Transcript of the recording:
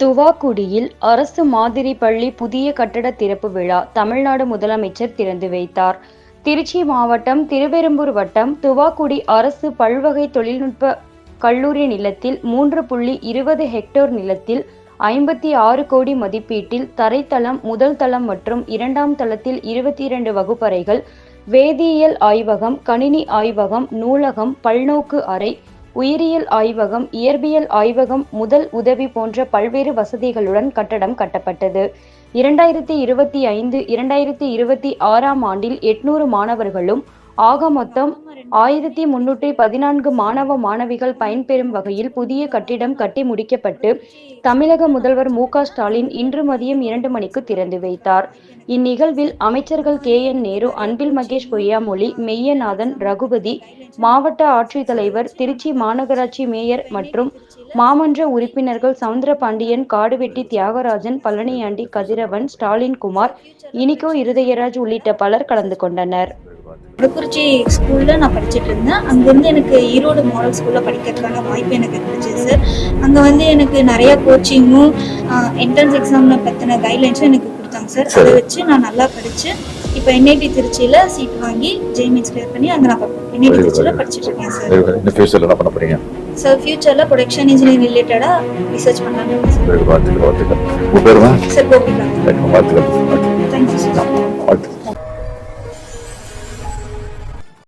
துவாக்குடியில் அரசு மாதிரி பள்ளி புதிய கட்டட திறப்பு விழா தமிழ்நாடு முதலமைச்சர் திறந்து வைத்தார். திருச்சி மாவட்டம் திருவெரும்பூர் வட்டம் துவாக்குடி அரசு பல்வகை தொழில்நுட்ப கல்லூரி நிலத்தில் மூன்று புள்ளி இருபது ஹெக்டேர் நிலத்தில் ஐம்பத்தி ஆறு கோடி மதிப்பீட்டில் தரைத்தளம் முதல் தளம் மற்றும் இரண்டாம் தளத்தில் இருபத்தி இரண்டு வகுப்பறைகள் வேதியியல் ஆய்வகம் கணினி ஆய்வகம் நூலகம் பல்நோக்கு அறை உயிரியல் ஆய்வகம் இயற்பியல் ஆய்வகம் முதல் உதவி போன்ற பல்வேறு வசதிகளுடன் கட்டடம் கட்டப்பட்டது. இரண்டாயிரத்தி இருபத்தி ஐந்து இரண்டாயிரத்தி இருபத்தி ஆறாம் ஆண்டில் எட்நூறு மாணவர்களும் ஆக மொத்தம் ஆயிரத்தி முன்னூற்றி பதினான்கு மாணவ மாணவிகள் பயன்பெறும் வகையில் புதிய கட்டிடம் கட்டி முடிக்கப்பட்டு தமிழக முதல்வர் மு ஸ்டாலின் இன்று மதியம் இரண்டு மணிக்கு திறந்து வைத்தார். இந்நிகழ்வில் அமைச்சர்கள் கே. என். நேரு அன்பில் மகேஷ் பொய்யாமொழி மெய்யநாதன் ரகுபதி மாவட்ட ஆட்சித்தலைவர் திருச்சி மாநகராட்சி மேயர் மற்றும் மாமன்ற உறுப்பினர்கள் சவுந்தரபாண்டியன் காடுவெட்டி தியாகராஜன் பழனியாண்டி கதிரவன் ஸ்டாலின் குமார் இனிகோ இருதயராஜ் உள்ளிட்ட பலர் கலந்து கொண்டனர். திருக்குறிச்சி ஸ்கூலில் நான் படிச்சுட்டு இருந்தேன். அங்கேருந்து எனக்கு ஈரோடு மாடல் ஸ்கூலில் படிக்கிறதுக்கான வாய்ப்பு எனக்கு கிடைச்சிது சார் அங்கே வந்து எனக்கு நிறைய கோச்சிங்கும் என்ட்ரன்ஸ் எக்ஸாமில் பற்றின கைட்லைன்ஸும் எனக்கு கொடுத்தாங்க சார் அதை வச்சு நான் நல்லா படித்து இப்போ என்ஐடி திருச்சியில் சீட் வாங்கி ஜெய்மென்ஸ் கிளியர் பண்ணி அங்கே நான் என்ஐடி திருச்சியில் படிச்சுட்டு இருக்கேன் சார் இந்த ஃபியூச்சரில் என்ன பண்ண போறீங்க? சார் ஃபியூச்சரில் ப்ரொடக்ஷன் இன்ஜினியரிங் ரிலேட்டடாக ரிசர்ச் பண்ணலாம்னு சார் வாழ்த்துக்கள் வாழ்த்துக்கள் சார் கோபிகா வாழ்த்துக்கள் தேங்க்யூ சார் வாழ்த்துக்கள்